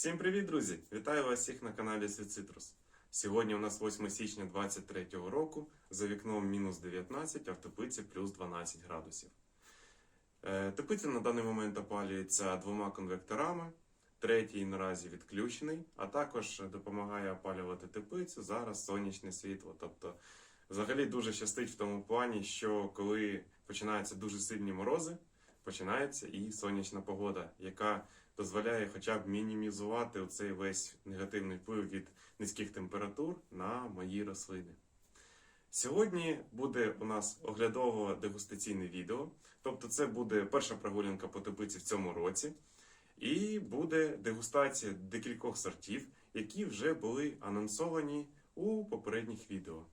Всім привіт, друзі! Вітаю вас всіх на каналі Світ Цитрус. Сьогодні у нас 8 січня 2023 року. За вікном мінус 19, а в теплиці плюс 12 градусів. Е, Теплиця на даний момент опалюється двома конвекторами. Третій наразі відключений, а також допомагає опалювати теплицю зараз сонячне світло. Тобто, взагалі дуже щастить в тому плані, що коли починаються дуже сильні морози, починається і сонячна погода, яка дозволяє хоча б мінімізувати цей весь негативний вплив від низьких температур на мої рослини. Сьогодні буде у нас оглядово-дегустаційне відео, тобто це буде перша прогулянка по теплиці в цьому році, і буде дегустація декількох сортів, які вже були анонсовані у попередніх відео.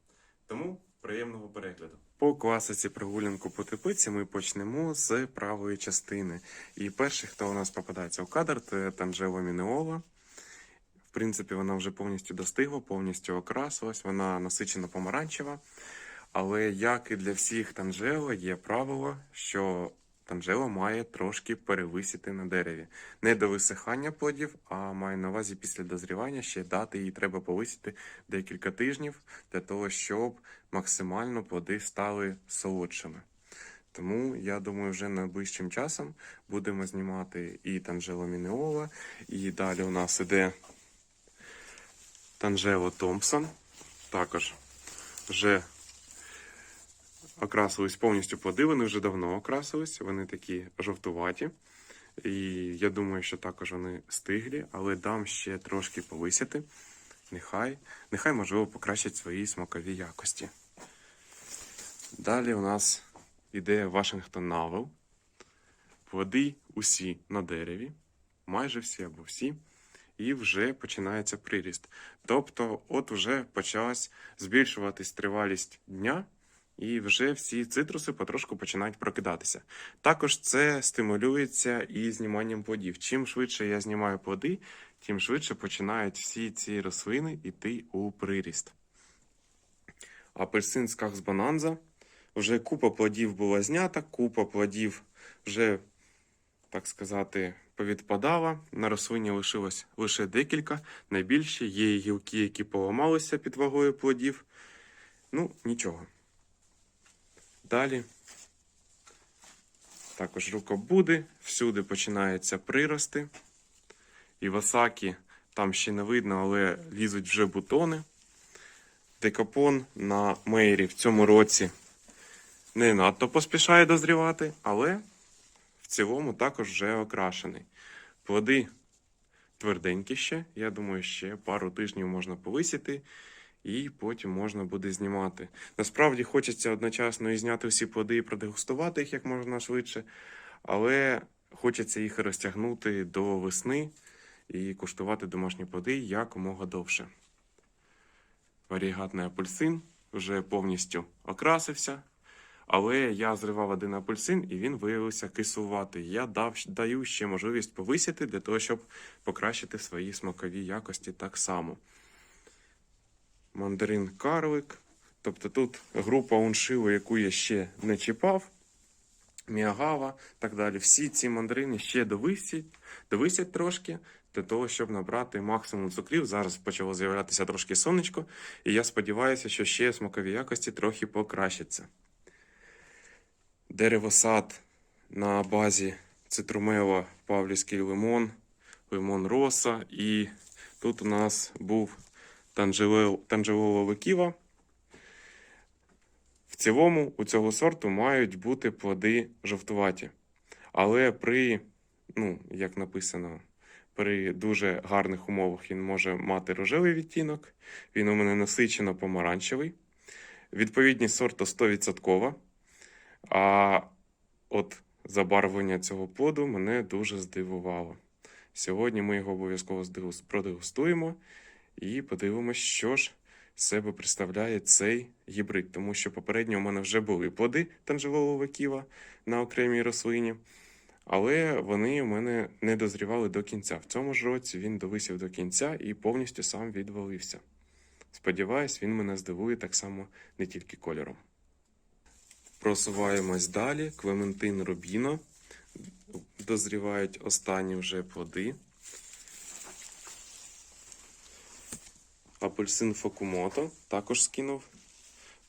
Тому приємного перегляду. По класиці прогулянку по теплиці ми почнемо з правої частини. І перший, хто у нас попадається у кадр, це Танжела Мінеола. В принципі, вона вже повністю достигла, повністю окрасилась, вона насичено помаранчева. Але як і для всіх танжела, є правило, що танжела має трошки перевисіти на дереві. Не до висихання плодів, а маю на увазі після дозрівання ще дати їй треба повисити декілька тижнів для того, щоб максимально плоди стали солодшими. Тому я думаю, вже найближчим часом будемо знімати і Танжело Мінеола, і далі у нас іде Танжело Томпсон. Також вже окрасились повністю плоди, вони вже давно окрасились, вони такі жовтуваті. І я думаю, що також вони стиглі, але дам ще трошки повисяти. Нехай, нехай можливо покращать свої смакові якості. Далі у нас іде Вашингтон Навел. Плоди усі на дереві, майже всі або всі, і вже починається приріст. Тобто, от вже почалась збільшуватись тривалість дня, і вже всі цитруси потрошку починають прокидатися. Також це стимулюється і зніманням плодів. Чим швидше я знімаю плоди, тим швидше починають всі ці рослини йти у приріст. Апельсин з Бананза. Вже купа плодів була знята, купа плодів вже, так сказати, повідпадала. На рослині лишилось лише декілька. Найбільше є гілки, які поламалися під вагою плодів. Ну, нічого. Далі. Також рукобуди, всюди починаються прирости. І в Осакі там ще не видно, але лізуть вже бутони. Декапон на мейрі в цьому році не надто поспішає дозрівати, але в цілому також вже окрашений. Плоди тверденькі ще, я думаю, ще пару тижнів можна повисіти, і потім можна буде знімати. Насправді хочеться одночасно і зняти всі плоди і продегустувати їх як можна швидше, але хочеться їх розтягнути до весни і куштувати домашні плоди якомога довше. Варігатний апельсин вже повністю окрасився. Але я зривав один апельсин, і він виявився кислуватий. Я дав, даю ще можливість повисіти для того, щоб покращити свої смакові якості так само. Мандарин карлик. Тобто тут група уншилу, яку я ще не чіпав. Міагава, так далі. Всі ці мандарини ще довисять, довисять трошки для того, щоб набрати максимум цукрів. Зараз почало з'являтися трошки сонечко, і я сподіваюся, що ще смакові якості трохи покращаться. Деревосад на базі цитрумела Павлівський лимон, лимон роса. І тут у нас був танжелова виківа. В цілому у цього сорту мають бути плоди жовтуваті. Але при, ну, як написано, при дуже гарних умовах він може мати рожевий відтінок. Він у мене насичено помаранчевий. Відповідність сорту 100%. А от забарвлення цього плоду мене дуже здивувало. Сьогодні ми його обов'язково продегустуємо і подивимося, що ж себе представляє цей гібрид. Тому що попередньо у мене вже були плоди танжелового ківа на окремій рослині, але вони у мене не дозрівали до кінця. В цьому ж році він довисів до кінця і повністю сам відвалився. Сподіваюсь, він мене здивує так само не тільки кольором. Просуваємось далі. Клементин Рубіно. Дозрівають останні вже плоди. Апельсин Фокумото також скинув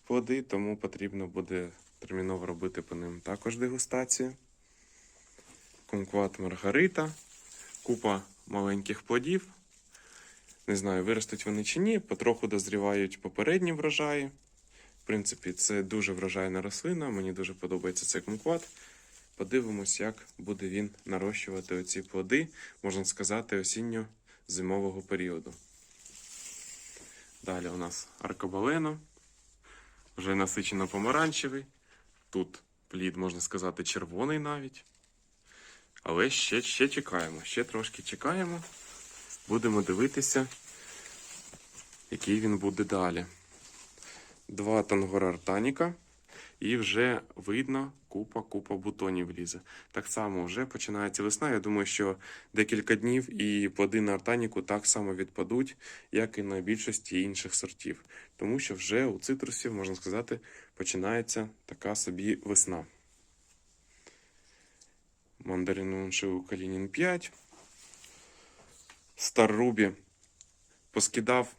плоди, тому потрібно буде терміново робити по ним також дегустацію. Кумкват Маргарита, купа маленьких плодів. Не знаю, виростуть вони чи ні, потроху дозрівають попередні врожаї. В принципі, це дуже врожайна рослина, мені дуже подобається цей кумкват. Подивимось, як буде він нарощувати оці плоди, можна сказати, осінньо-зимового періоду. Далі у нас аркабалено, вже насичено помаранчевий. Тут плід, можна сказати, червоний навіть. Але ще, ще чекаємо, ще трошки чекаємо. Будемо дивитися, який він буде далі. Два тангора артаніка. І вже видно купа-купа бутонів лізе. Так само вже починається весна. Я думаю, що декілька днів і плоди на артаніку так само відпадуть, як і на більшості інших сортів. Тому що вже у цитрусів, можна сказати, починається така собі весна. Мандарину шиву Калінін 5. Старрубі поскидав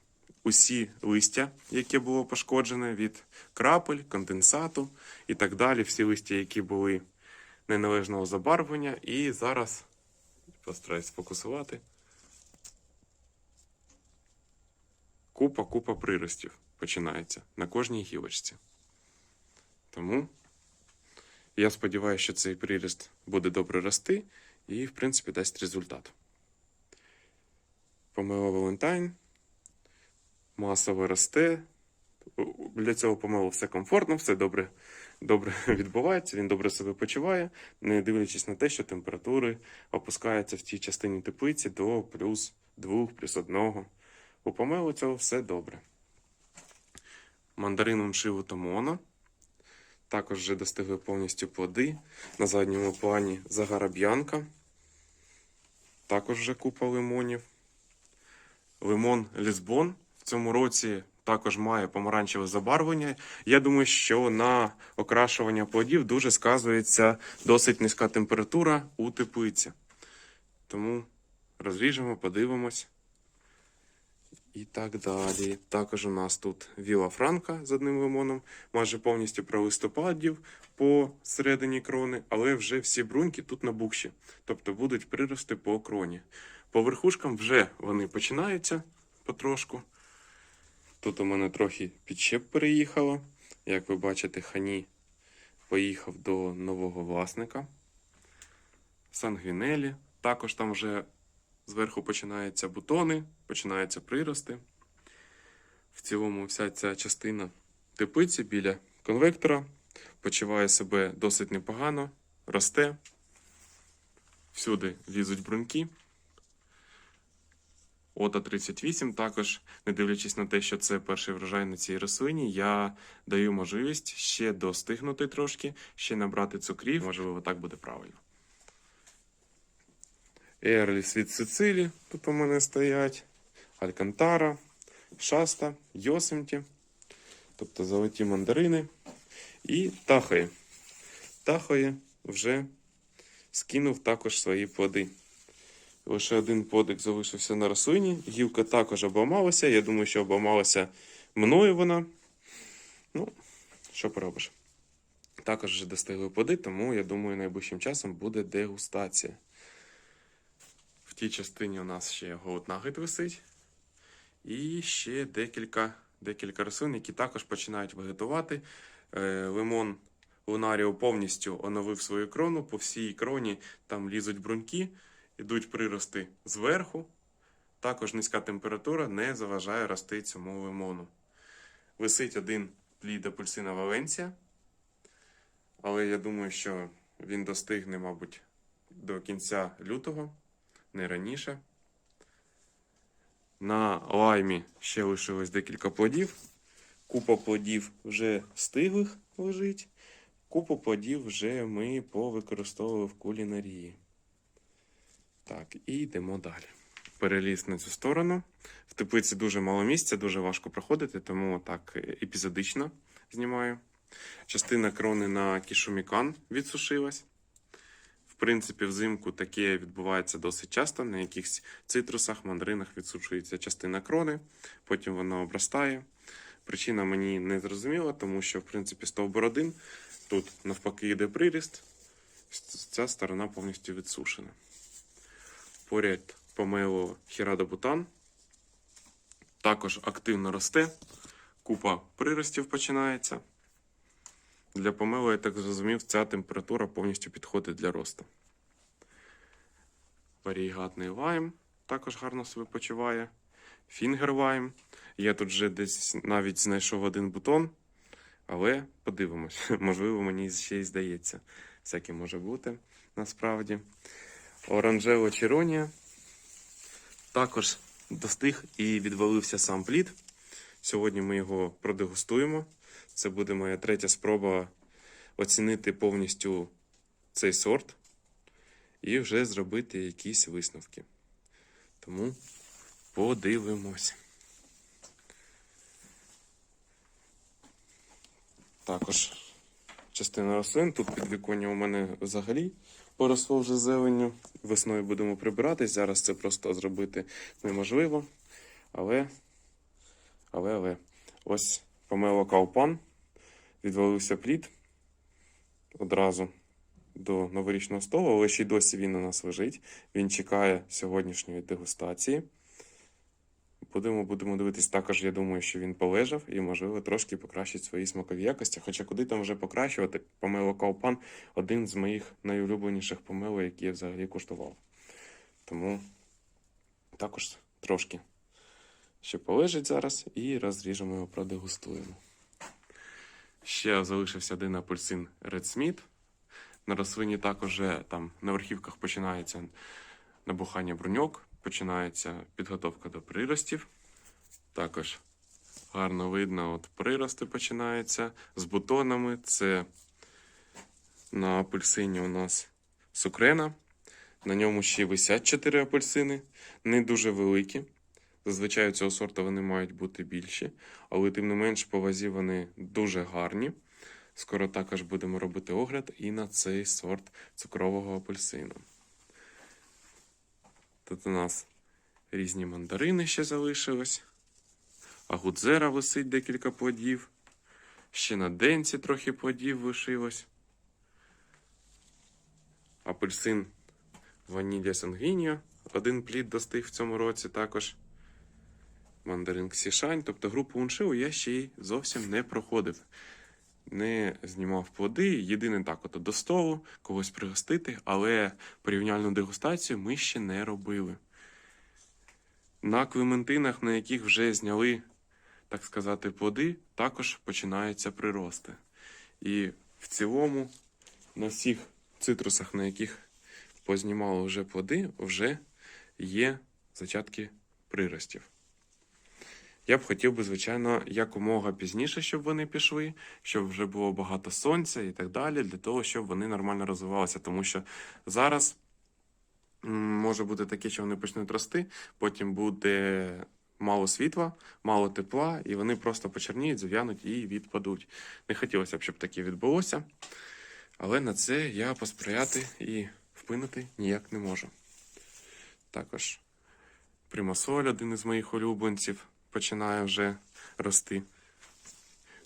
усі листя, яке було пошкоджене від крапель, конденсату і так далі. Всі листя, які були неналежного забарвлення. І зараз постараюсь сфокусувати. Купа-купа приростів починається на кожній гілочці. Тому я сподіваюся, що цей приріст буде добре рости і, в принципі, дасть результат. Помило Валентайн. Масово росте. Для цього помилу все комфортно, все добре, добре відбувається, він добре себе почуває, не дивлячись на те, що температури опускаються в тій частині теплиці до плюс 2, плюс 1. У помилу цього все добре. Мандарином шиву Томоно. Також вже достигли повністю плоди. На задньому плані загараб'янка. Також вже купа лимонів. Лимон Лісбон в цьому році також має помаранчеве забарвлення. Я думаю, що на окрашування плодів дуже сказується досить низька температура у теплиці. Тому розріжемо, подивимось. І так далі. Також у нас тут Віла Франка з одним лимоном, майже повністю про листопадів по середині крони, але вже всі бруньки тут набухші, тобто будуть прирости по кроні. По верхушкам вже вони починаються потрошку. Тут у мене трохи підщеп переїхало. Як ви бачите, хані поїхав до нового власника. Сангвінелі. Також там вже зверху починаються бутони, починаються прирости. В цілому, вся ця частина теплиці біля конвектора почуває себе досить непогано, росте. Всюди лізуть бруньки. Ота 38 також, не дивлячись на те, що це перший врожай на цій рослині, я даю можливість ще достигнути трошки, ще набрати цукрів. Можливо, так буде правильно. Ерліс від Сицилі тут у мене стоять. Алькантара, Шаста, Йосемті, тобто золоті мандарини. І Тахої. Тахої вже скинув також свої плоди. Лише один подик залишився на рослині. Гілка також обламалася. Я думаю, що обламалася мною вона. Ну, що поробиш. Також вже достигли плоди, тому я думаю, найближчим часом буде дегустація. В тій частині у нас ще голоднагид висить. І ще декілька, декілька рослин, які також починають вегетувати. Е, лимон Лунаріо повністю оновив свою крону. По всій кроні там лізуть бруньки, ідуть прирости зверху. Також низька температура не заважає рости цьому лимону. Висить один плід апельсина Валенція. Але я думаю, що він достигне, мабуть, до кінця лютого, не раніше. На лаймі ще лишилось декілька плодів. Купа плодів вже стиглих лежить. Купу плодів вже ми повикористовували в кулінарії. Так, і йдемо далі. Переліз на цю сторону. В теплиці дуже мало місця, дуже важко проходити, тому так е, епізодично знімаю. Частина крони на кішумікан відсушилась. В принципі, взимку таке відбувається досить часто. На якихось цитрусах, мандаринах відсушується частина крони, потім воно обростає. Причина мені не зрозуміла, тому що, в принципі, стовбур один, тут навпаки йде приріст, ця сторона повністю відсушена. Поряд помело хірадобутан, також активно росте, купа приростів починається. Для помелу, я так зрозумів, ця температура повністю підходить для росту. Варігатний лайм також гарно себе почуває. Фінгер лайм. Я тут вже десь навіть знайшов один бутон, але подивимось. Можливо, мені ще й здається. Всяке може бути насправді. Оранжево черонія. Також достиг і відвалився сам плід. Сьогодні ми його продегустуємо. Це буде моя третя спроба оцінити повністю цей сорт і вже зробити якісь висновки. Тому подивимось. Також частина рослин. Тут підвіконня у мене взагалі поросло вже зеленню. Весною будемо прибиратись. Зараз це просто зробити неможливо. Але, але, але. Ось помело каупан. Відвалився плід одразу до новорічного столу, але ще й досі він у нас лежить. Він чекає сьогоднішньої дегустації. Будемо, будемо дивитись також, я думаю, що він полежав і, можливо, трошки покращить свої смакові якості. Хоча куди там вже покращувати, помело Каупан один з моїх найулюбленіших помело, які я взагалі куштував. Тому також трошки ще полежить зараз і розріжемо його, продегустуємо. Ще залишився один апельсин Red Smith. На рослині також там на верхівках починається набухання бруньок, починається підготовка до приростів. Також гарно видно, от прирости починаються з бутонами. Це на апельсині у нас сукрена. На ньому ще висять 4 апельсини, не дуже великі. Зазвичай у цього сорту вони мають бути більші, але тим не менш по вазі вони дуже гарні. Скоро також будемо робити огляд і на цей сорт цукрового апельсину. Тут у нас різні мандарини ще залишились. А гудзера висить декілька плодів. Ще на денці трохи плодів лишилось. Апельсин Ванілля Сангвіньо. Один плід достиг в цьому році також. Мандарин Ксішань. Тобто групу уншилу я ще й зовсім не проходив. Не знімав плоди. Єдине так, от до столу, когось пригостити, але порівняльну дегустацію ми ще не робили. На клементинах, на яких вже зняли, так сказати, плоди, також починаються прирости. І в цілому на всіх цитрусах, на яких познімали вже плоди, вже є зачатки приростів. Я б хотів би, звичайно, якомога пізніше, щоб вони пішли, щоб вже було багато сонця і так далі, для того, щоб вони нормально розвивалися. Тому що зараз може бути таке, що вони почнуть рости, потім буде мало світла, мало тепла, і вони просто почерніють, зав'януть і відпадуть. Не хотілося б, щоб таке відбулося, але на це я посприяти і вплинути ніяк не можу. Також примасоль, один із моїх улюбленців починає вже рости.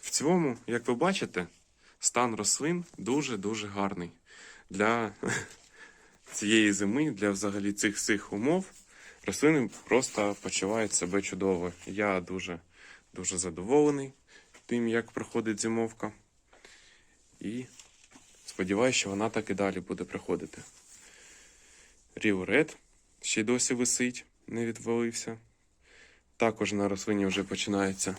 В цілому, як ви бачите, стан рослин дуже-дуже гарний. Для цієї зими, для взагалі цих всіх умов, рослини просто почувають себе чудово. Я дуже, дуже задоволений тим, як проходить зимовка. І сподіваюся, що вона так і далі буде проходити. Ріо Ред ще й досі висить, не відвалився. Також на рослині вже починається,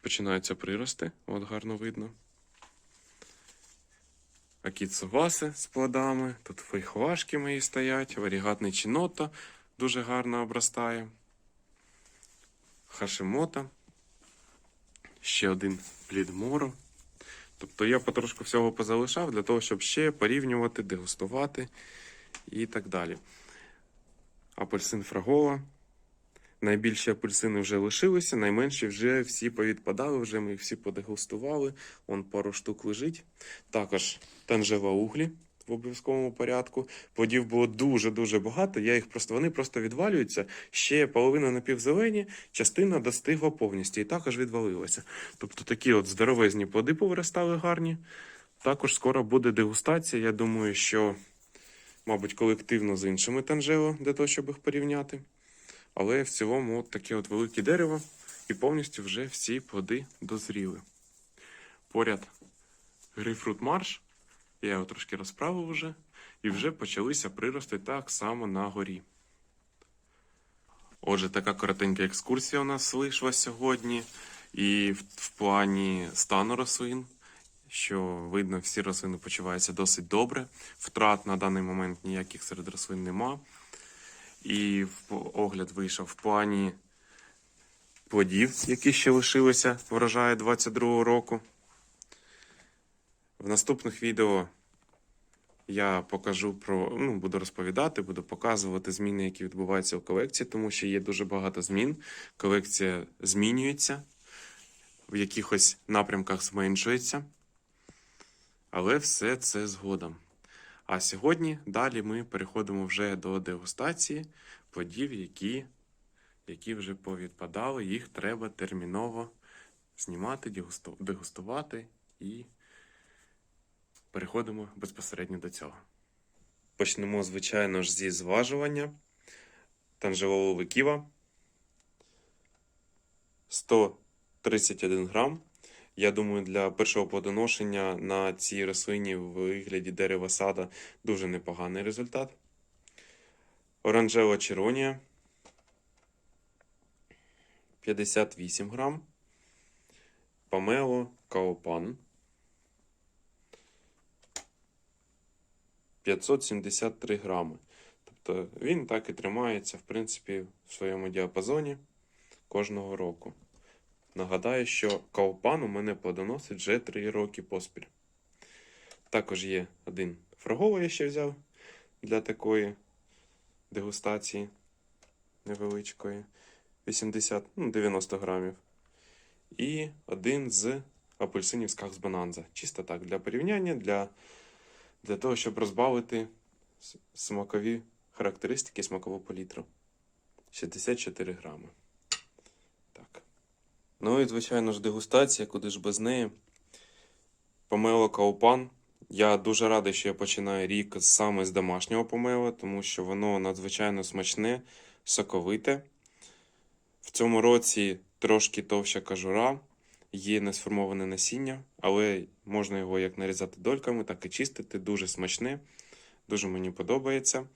починаються прирости, от гарно видно. Акіцуваси з плодами, тут фейхвашки мої стоять, варігатний чиното дуже гарно обростає. Хашимота. Ще один плід мору. Тобто я потрошку всього позалишав для того, щоб ще порівнювати, дегустувати і так далі. Апельсин фрагола. Найбільші апельсини вже лишилися, найменші вже всі повідпадали, вже ми їх всі подегустували. Вон пару штук лежить. Також танжева углі. в обов'язковому порядку. Плодів було дуже-дуже багато. Я їх просто вони просто відвалюються. Ще половина напівзелені, частина достигла повністю і також відвалилася. Тобто такі от здоровезні плоди повиростали гарні. Також скоро буде дегустація. Я думаю, що, мабуть, колективно з іншими танжео, для того, щоб їх порівняти. Але в цілому от таке от велике дерево, і повністю вже всі плоди дозріли. Поряд грейпфрут марш. Я його трошки розправив вже, і вже почалися прирости так само на горі. Отже, така коротенька екскурсія у нас вийшла сьогодні. І в плані стану рослин, що видно, всі рослини почуваються досить добре. Втрат на даний момент ніяких серед рослин нема. І в- огляд вийшов в плані плодів, які ще лишилися врожаю 22 року. В наступних відео я покажу про, ну, буду розповідати, буду показувати зміни, які відбуваються у колекції, тому що є дуже багато змін. Колекція змінюється, в якихось напрямках зменшується. Але все це згодом. А сьогодні далі ми переходимо вже до дегустації плодів, які, які вже повідпадали. Їх треба терміново знімати, дегустувати і переходимо безпосередньо до цього. Почнемо, звичайно ж, зі зважування танжелового ківа 131 грам. Я думаю, для першого плодоношення на цій рослині в вигляді дерева сада дуже непоганий результат. Оранжева червонія 58 грам. Памело Каопан 573 грами. Тобто він так і тримається, в принципі, в своєму діапазоні кожного року. Нагадаю, що Каупан у мене плодоносить вже 3 роки поспіль. Також є один фраговий я ще взяв для такої дегустації невеличкої. 80, ну, 90 грамів. І один з апельсинів з Bonanza. Чисто так, для порівняння, для, для того, щоб розбавити смакові характеристики смакову палітру. 64 грами. Ну і, звичайно ж, дегустація, куди ж без неї. Помело Каупан. Я дуже радий, що я починаю рік саме з домашнього помела, тому що воно надзвичайно смачне, соковите. В цьому році трошки товща кажура, є несформоване насіння, але можна його як нарізати дольками, так і чистити. Дуже смачне, дуже мені подобається.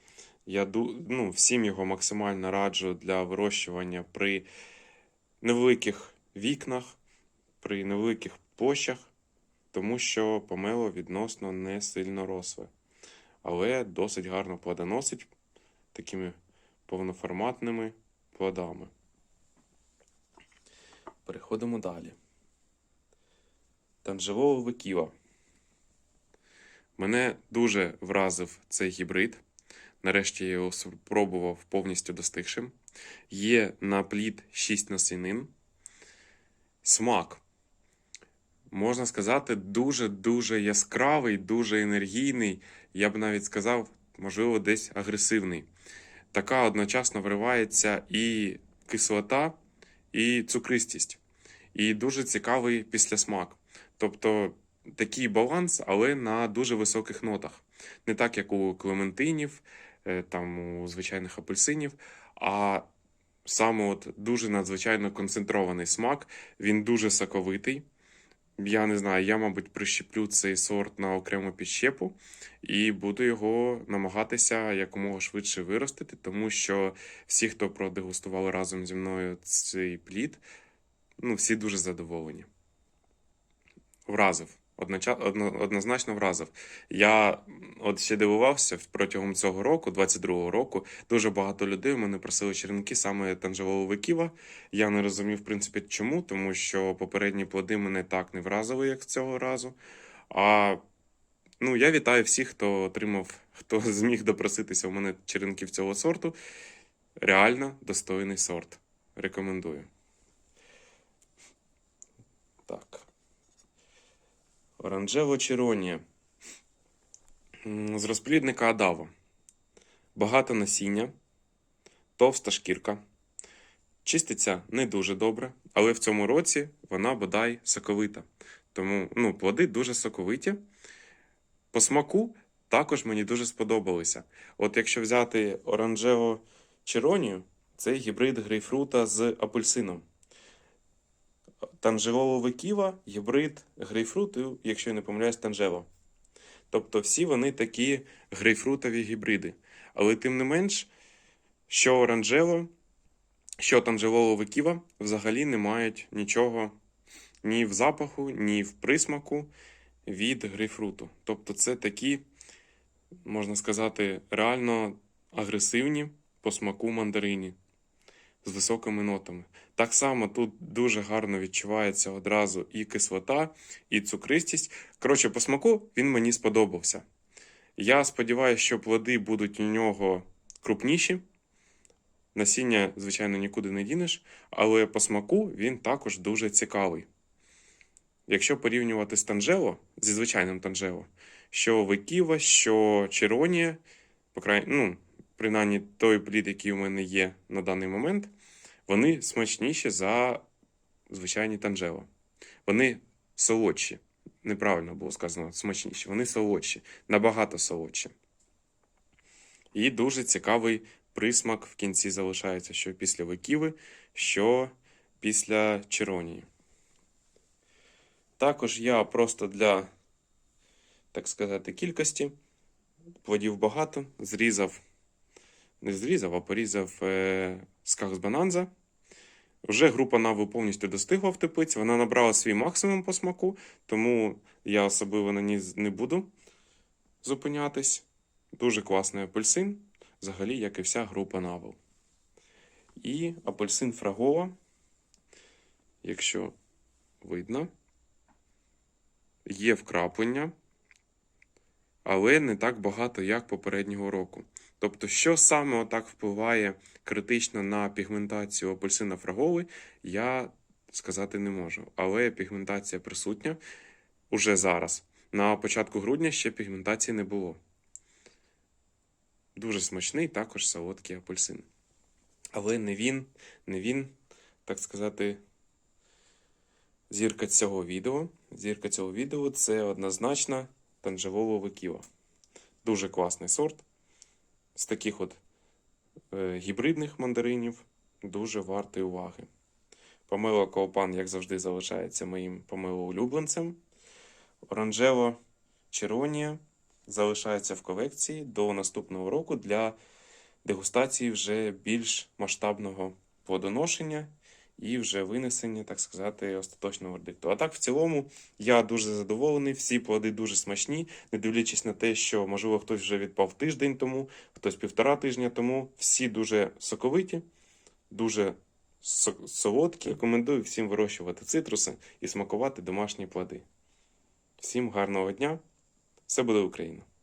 Я ну, всім його максимально раджу для вирощування при невеликих вікнах, при невеликих площах, тому що помело відносно не сильно росле, але досить гарно плодоносить такими повноформатними плодами. Переходимо далі. Танжевого виківа. Мене дуже вразив цей гібрид. Нарешті я його спробував повністю достигшим. Є на плід 6 насінин. Смак. Можна сказати, дуже-дуже яскравий, дуже енергійний. Я б навіть сказав, можливо, десь агресивний. Така одночасно вривається і кислота, і цукристість. І дуже цікавий післясмак. Тобто такий баланс, але на дуже високих нотах. Не так, як у клементинів, е, там у звичайних апельсинів, а саме от дуже надзвичайно концентрований смак. Він дуже соковитий. Я не знаю, я, мабуть, прищеплю цей сорт на окрему підщепу і буду його намагатися якомога швидше виростити, тому що всі, хто продегустували разом зі мною цей плід, ну, всі дуже задоволені. Вразив. Однозначно вразив. Я от ще дивувався протягом цього року, 22-го року, дуже багато людей у мене просили черенки саме танжевого ківа. Я не розумів, в принципі, чому, тому що попередні плоди мене так не вразили, як цього разу. А ну, я вітаю всіх, хто отримав, хто зміг допроситися у мене черенків цього сорту. Реально достойний сорт. Рекомендую. Оранжево черонія. З розплідника Адава. Багато насіння, товста шкірка. Чиститься не дуже добре, але в цьому році вона бодай соковита. Тому ну, плоди дуже соковиті. По смаку також мені дуже сподобалися. От якщо взяти оранжево черонію, це гібрид грейпфрута з апельсином. Танжеролове ківа гібрид грейпфруту, якщо я не помиляюсь, танжево. Тобто всі вони такі грейпфрутові гібриди. Але тим не менш, що оранжево, що танжеролове ківа взагалі не мають нічого ні в запаху, ні в присмаку від грейпфруту. Тобто це такі, можна сказати, реально агресивні по смаку мандарині з високими нотами. Так само тут дуже гарно відчувається одразу і кислота, і цукристість. Коротше, по смаку він мені сподобався. Я сподіваюся, що плоди будуть у нього крупніші. Насіння, звичайно, нікуди не дінеш, але по смаку він також дуже цікавий. Якщо порівнювати з танжело, зі звичайним танжело, що Виківа, що Черонія, ну, принаймні той плід, який у мене є на даний момент, вони смачніші за звичайні танжело. Вони солодші. Неправильно було сказано смачніші. Вони солодші, набагато солодші. І дуже цікавий присмак в кінці залишається, що після виківи, що після черонії. Також я просто для, так сказати, кількості плодів багато, зрізав, не зрізав, а порізав е, сках з бананза. Вже група нави повністю достигла в вона набрала свій максимум по смаку, тому я особливо на ній не буду зупинятись. Дуже класний апельсин, взагалі, як і вся група навел. І апельсин фрагола, якщо видно, є вкраплення, але не так багато, як попереднього року. Тобто, що саме отак впливає критично на пігментацію апельсина фраголи, я сказати не можу. Але пігментація присутня уже зараз. На початку грудня ще пігментації не було. Дуже смачний, також солодкий апельсин. Але не він, не він, так сказати, зірка цього відео. Зірка цього відео це однозначно танжелове ківа. Дуже класний сорт. З таких от е, гібридних мандаринів дуже вартий уваги. Помило Коопан, як завжди, залишається моїм помилоулюбленцем. Оранжево червонія залишається в колекції до наступного року для дегустації вже більш масштабного плодоношення і вже винесення, так сказати, остаточного вердикту. А так, в цілому, я дуже задоволений. Всі плоди дуже смачні, не дивлячись на те, що, можливо, хтось вже відпав тиждень тому, хтось півтора тижня тому. Всі дуже соковиті, дуже солодкі. Рекомендую всім вирощувати цитруси і смакувати домашні плоди. Всім гарного дня! Все буде Україна!